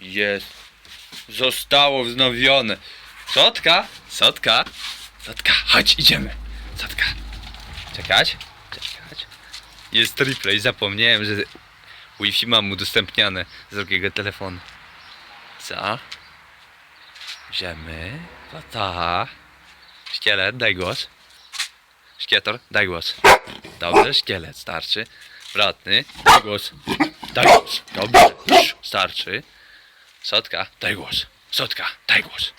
Jest. Zostało wznowione. Sotka? Sotka? Sotka, chodź, idziemy. Sotka. Czekać? Czekać. Jest replay, zapomniałem, że Wi-Fi mam udostępniane z drugiego telefonu. Co? Idziemy. Tata. Szkielet, daj głos. Szkietor, daj głos. Dobrze, szkielet, starczy. Bratny, daj głos. Daj głos. Dobrze, starczy. Sotka, daj głos. Sotka, daj głos.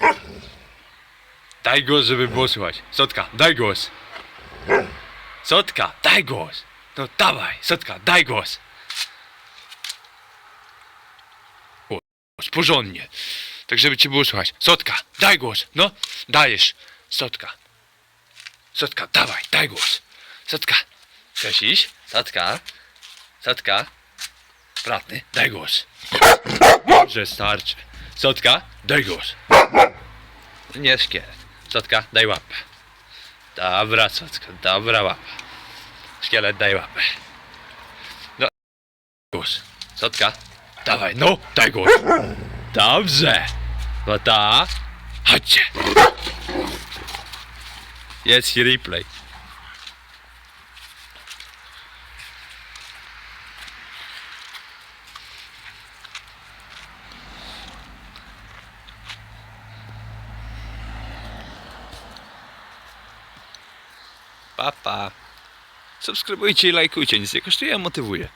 Daj głos, żeby było słychać. Sotka, daj głos. Sotka, daj głos. No dawaj, Sotka, daj głos. Głos, porządnie. Tak, żeby cię było słychać. Sotka, daj głos. No, dajesz. Sotka. Sotka, dawaj, daj głos. Sotka. Chcesz iść? Sotka. Sotka. Bratny, daj głos. Dobrze, starczy. Sotka, daj głos. Nie szkielet. Sotka, daj łapę. Dobra, Sotka, dobra łapa. Szkielet, daj łapę. No, głos. Sotka, dawaj, no, daj głos. Dobrze. No ta. Chodźcie. Jest replay. Papa. Subskrybujcie i lajkujcie, nic nie kosztuje, a motywuje.